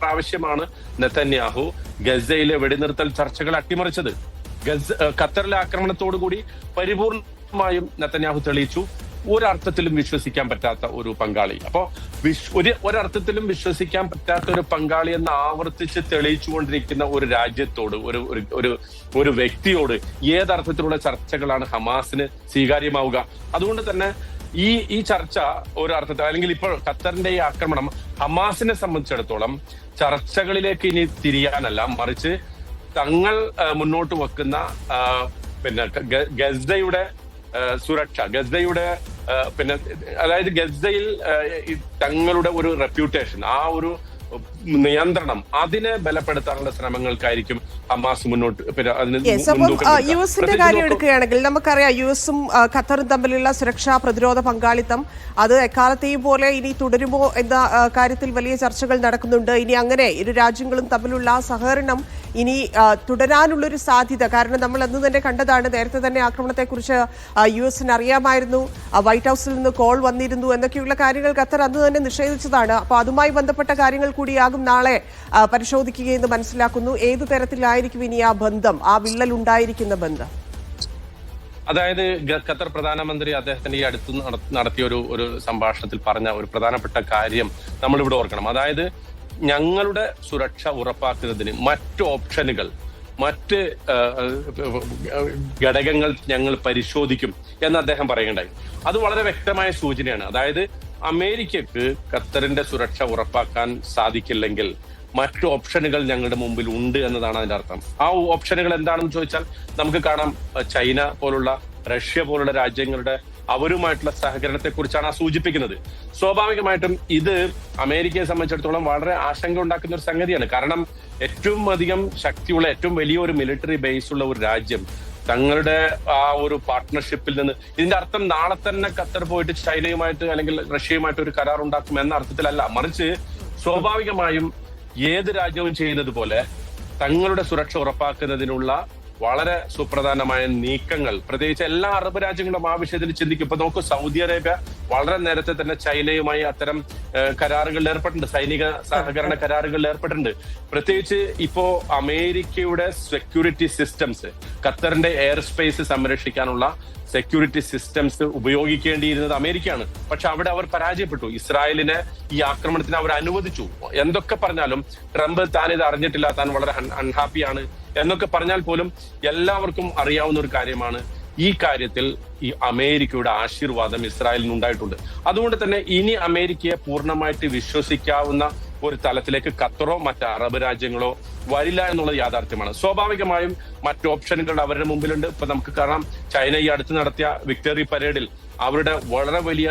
പ്രാവശ്യമാണ് നെതന്യാഹു ഗസയിലെ വെടിനിർത്തൽ ചർച്ചകൾ അട്ടിമറിച്ചത്. ഗസ ഖത്തറിലെ ആക്രമണത്തോടു കൂടി പരിപൂർണമായും നെതന്യാഹു തെളിയിച്ചു. ഒരർത്ഥത്തിലും വിശ്വസിക്കാൻ പറ്റാത്ത ഒരു പങ്കാളി. അപ്പോ വിശ് ഒരു ഒരർത്ഥത്തിലും വിശ്വസിക്കാൻ പറ്റാത്ത ഒരു പങ്കാളി എന്ന് ആവർത്തിച്ച് തെളിയിച്ചുകൊണ്ടിരിക്കുന്ന ഒരു രാജ്യത്തോട് ഒരു ഒരു ഒരു വ്യക്തിയോട് ഏതർത്ഥത്തിലുള്ള ചർച്ചകളാണ് ഹമാസിന് സ്വീകാര്യമാവുക? അതുകൊണ്ട് തന്നെ ഈ ഈ ചർച്ച ഒരു അർത്ഥത്തിൽ അല്ലെങ്കിൽ ഇപ്പോൾ ഖത്തറിന്റെ ഈ ആക്രമണം ഹമാസിനെ സംബന്ധിച്ചിടത്തോളം ചർച്ചകളിലേക്ക് ഇനി തിരിയാനല്ല. മറിച്ച് തങ്ങൾ മുന്നോട്ട് വെക്കുന്ന പിന്നെ ഗസ്ദയുടെ സുരക്ഷ ഗസ്ദയുടെ പിന്നെ അതായത് ഗസ്ദയിൽ തങ്ങളുടെ ഒരു റെപ്യൂട്ടേഷൻ ആ ഒരു നിയന്ത്രണം അതിനെ ബലപ്പെടുത്താനുള്ള ശ്രമങ്ങൾക്കായിരിക്കും ഹമാസ് മുന്നോട്ട് യുഎസിന്റെ കാര്യം എടുക്കുകയാണെങ്കിൽ നമുക്കറിയാം യു എസും ഖത്തറും തമ്മിലുള്ള സുരക്ഷാ പ്രതിരോധ പങ്കാളിത്തം അത് എക്കാലത്തെയും പോലെ ഇനി തുടരുമോ എന്ന കാര്യത്തിൽ വലിയ ചർച്ചകൾ നടക്കുന്നുണ്ട്. ഇനി അങ്ങനെ ഇരു രാജ്യങ്ങളും തമ്മിലുള്ള സഹകരണം ഇനി തുടരാനുള്ള തുടരാനുള്ളൊരു സാധ്യത കാരണം നമ്മൾ അന്ന് തന്നെ കണ്ടതാണ് നേരത്തെ തന്നെ ആക്രമണത്തെക്കുറിച്ച് യു എസിന് അറിയാമായിരുന്നു വൈറ്റ് ഹൗസിൽ നിന്ന് കോൾ വന്നിരുന്നു എന്നൊക്കെയുള്ള കാര്യങ്ങൾ ഖത്തർ അന്ന് തന്നെ നിഷേധിച്ചതാണ്. അപ്പോൾ അതുമായി ബന്ധപ്പെട്ട കാര്യങ്ങൾ കൂടിയാകും നാളെ പരിശോധിക്കുകയെന്ന് മനസ്സിലാക്കുന്നു. ഏത് ഏതു തരത്തിലായിരിക്കും ഇനി ആ ബന്ധം ആ വിള്ളൽ ഉണ്ടായിരിക്കുന്ന ബന്ധം? അതായത് ഖത്തർ പ്രധാനമന്ത്രി അദ്ദേഹത്തിന്റെ ഈ അടുത്ത് നട- നടത്തിയ ഒരു ഒരു സംഭാഷണത്തിൽ പറഞ്ഞ ഒരു പ്രധാനപ്പെട്ട കാര്യം നമ്മളിവിടെ ഓർക്കണം. അതായത് ഞങ്ങളുടെ സുരക്ഷ ഉറപ്പാക്കുന്നതിന് മറ്റ് ഓപ്ഷനുകൾ മറ്റ് ഘടകങ്ങൾ ഞങ്ങൾ പരിശോധിക്കും എന്ന് അദ്ദേഹം പറയുകയുണ്ടായി. അത് വളരെ വ്യക്തമായ സൂചനയാണ്. അതായത് അമേരിക്കക്ക് ഖത്തറിന്റെ സുരക്ഷ ഉറപ്പാക്കാൻ സാധിക്കില്ലെങ്കിൽ മറ്റു ഓപ്ഷനുകൾ ഞങ്ങളുടെ മുമ്പിൽ ഉണ്ട് എന്നതാണ് അതിന്റെ അർത്ഥം. ആ ഓപ്ഷനുകൾ എന്താണെന്ന് ചോദിച്ചാൽ നമുക്ക് കാണാം ചൈന പോലുള്ള റഷ്യ പോലുള്ള രാജ്യങ്ങളുടെ അവരുമായിട്ടുള്ള സഹകരണത്തെ കുറിച്ചാണ് ആ സൂചിപ്പിക്കുന്നത്. സ്വാഭാവികമായിട്ടും ഇത് അമേരിക്കയെ സംബന്ധിച്ചിടത്തോളം വളരെ ആശങ്ക ഉണ്ടാക്കുന്ന ഒരു സംഗതിയാണ്. കാരണം ഏറ്റവും അധികം ശക്തിയുള്ള ഏറ്റവും വലിയ ഒരു മിലിറ്ററി ബേസ് ഉള്ള ഒരു രാജ്യം തങ്ങളുടെ ആ ഒരു പാർട്ട്ണർഷിപ്പിൽ നിന്ന് ഇതിന്റെ അർത്ഥം നാളെ തന്നെ ഖത്തർ പോയിട്ട് ചൈനയുമായിട്ട് അല്ലെങ്കിൽ റഷ്യയുമായിട്ട് ഒരു കരാർ ഉണ്ടാക്കും എന്ന അർത്ഥത്തിലല്ല. മറിച്ച് സ്വാഭാവികമായും ഏത് രാജ്യവും ചെയ്യുന്നത് പോലെ തങ്ങളുടെ സുരക്ഷ ഉറപ്പാക്കുന്നതിനുള്ള വളരെ സുപ്രധാനമായ നീക്കങ്ങൾ. പ്രത്യേകിച്ച് എല്ലാ അറബ് രാജ്യങ്ങളും ആ വിഷയത്തിൽ ചിന്തിക്കും. ഇപ്പൊ നോക്കൂ സൗദി അറേബ്യ വളരെ നേരത്തെ തന്നെ ചൈനയുമായി അത്തരം കരാറുകളിൽ ഏർപ്പെട്ടിട്ടുണ്ട്. സൈനിക സഹകരണ കരാറുകളിൽ ഏർപ്പെട്ടിട്ടുണ്ട്. പ്രത്യേകിച്ച് ഇപ്പോ അമേരിക്കയുടെ സെക്യൂരിറ്റി സിസ്റ്റംസ് ഖത്തറിന്റെ എയർ സ്പേസ് സംരക്ഷിക്കാനുള്ള സെക്യൂരിറ്റി സിസ്റ്റംസ് ഉപയോഗിക്കേണ്ടിയിരുന്നത് അമേരിക്കയാണ്. പക്ഷെ അവിടെ അവർ പരാജയപ്പെട്ടു. ഇസ്രായേലിനെ ഈ ആക്രമണത്തിന് അവർ അനുവദിച്ചു. എന്തൊക്കെ പറഞ്ഞാലും ട്രംപ് താൻ ഇത് അറിഞ്ഞിട്ടില്ല. താൻ വളരെ അൺഹാപ്പിയാണ് എന്നൊക്കെ പറഞ്ഞാൽ പോലും എല്ലാവർക്കും അറിയാവുന്ന ഒരു കാര്യമാണ്. ഈ കാര്യത്തിൽ ഈ അമേരിക്കയുടെ ആശീർവാദം ഇസ്രായേലിന് ഉണ്ടായിട്ടുണ്ട്. അതുകൊണ്ട് തന്നെ ഇനി അമേരിക്കയെ പൂർണമായിട്ട് വിശ്വസിക്കാവുന്ന ഒരു തലത്തിലേക്ക് ഖത്തറോ മറ്റ് അറബ് രാജ്യങ്ങളോ വരില്ല എന്നുള്ളത് യാഥാർത്ഥ്യമാണ്. സ്വാഭാവികമായും മറ്റ് ഓപ്ഷനുകൾ അവരുടെ മുമ്പിലുണ്ട്. ഇപ്പൊ നമുക്ക് കാണാം ചൈന ഈ അടുത്ത് നടത്തിയ വിക്ടറി പരേഡിൽ അവരുടെ വളരെ വലിയ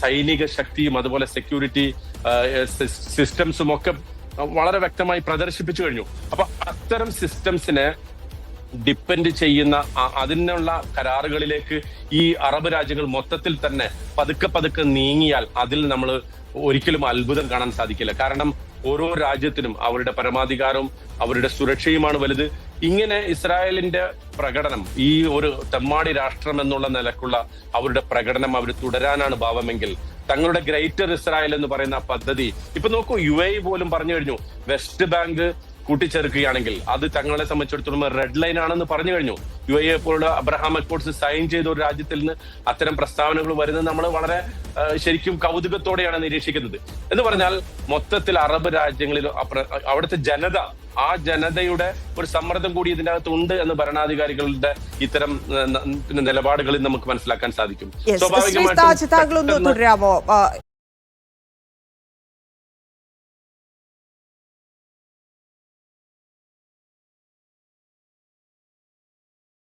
സൈനിക ശക്തിയും അതുപോലെ സെക്യൂരിറ്റി സിസ്റ്റംസും ഒക്കെ വളരെ വ്യക്തമായി പ്രദർശിപ്പിച്ചു കഴിഞ്ഞു. അപ്പൊ അത്തരം സിസ്റ്റംസിനെ ഡിപ്പെൻഡ് ചെയ്യുന്ന അതിനുള്ള കരാറുകളിലേക്ക് ഈ അറബ് രാജ്യങ്ങൾ മൊത്തത്തിൽ തന്നെ പതുക്കെ പതുക്കെ നീങ്ങിയാൽ അതിൽ നമ്മൾ ഒരിക്കലും അത്ഭുതം കാണാൻ സാധിക്കില്ല. കാരണം ഓരോ രാജ്യത്തിനും അവരുടെ പരമാധികാരവും അവരുടെ സുരക്ഷയുമാണ് വലുത്. ഇങ്ങനെ ഇസ്രായേലിന്റെ പ്രകടനം ഈ ഒരു തെമ്മാടി രാഷ്ട്രം എന്നുള്ള നിലക്കുള്ള അവരുടെ പ്രകടനം അവർ തുടരാനാണ് ഭാവമെങ്കിൽ തങ്ങളുടെ ഗ്രേറ്റർ ഇസ്രായേൽ എന്ന് പറയുന്ന പദ്ധതി. ഇപ്പൊ നോക്കൂ യു എ പോലും പറഞ്ഞു കഴിഞ്ഞു വെസ്റ്റ് ബാങ്ക് കൂട്ടിച്ചേർക്കുകയാണെങ്കിൽ അത് തങ്ങളെ സംബന്ധിച്ചിടത്തോളം റെഡ് ലൈൻ ആണെന്ന് പറഞ്ഞു കഴിഞ്ഞു. യു എ പോലുള്ള അബ്രഹാം അക്കോർഡ്സ് സൈൻ ചെയ്ത ഒരു രാജ്യത്തിൽ നിന്ന് അത്തരം പ്രസ്താവനകൾ വരുന്നത് നമ്മൾ വളരെ ശരിക്കും കൗതുകത്തോടെയാണ് നിരീക്ഷിക്കുന്നത്. എന്ന് പറഞ്ഞാൽ മൊത്തത്തിൽ അറബ് രാജ്യങ്ങളിൽ അവിടുത്തെ ജനത ആ ജനതയുടെ ഒരു സമ്മർദ്ദം കൂടി ഇതിനകത്ത് അകത്ത് ഉണ്ട് എന്ന് ഭരണാധികാരികളുടെ ഇത്തരം നിലപാടുകളിൽ നമുക്ക് മനസ്സിലാക്കാൻ സാധിക്കും. യെസ്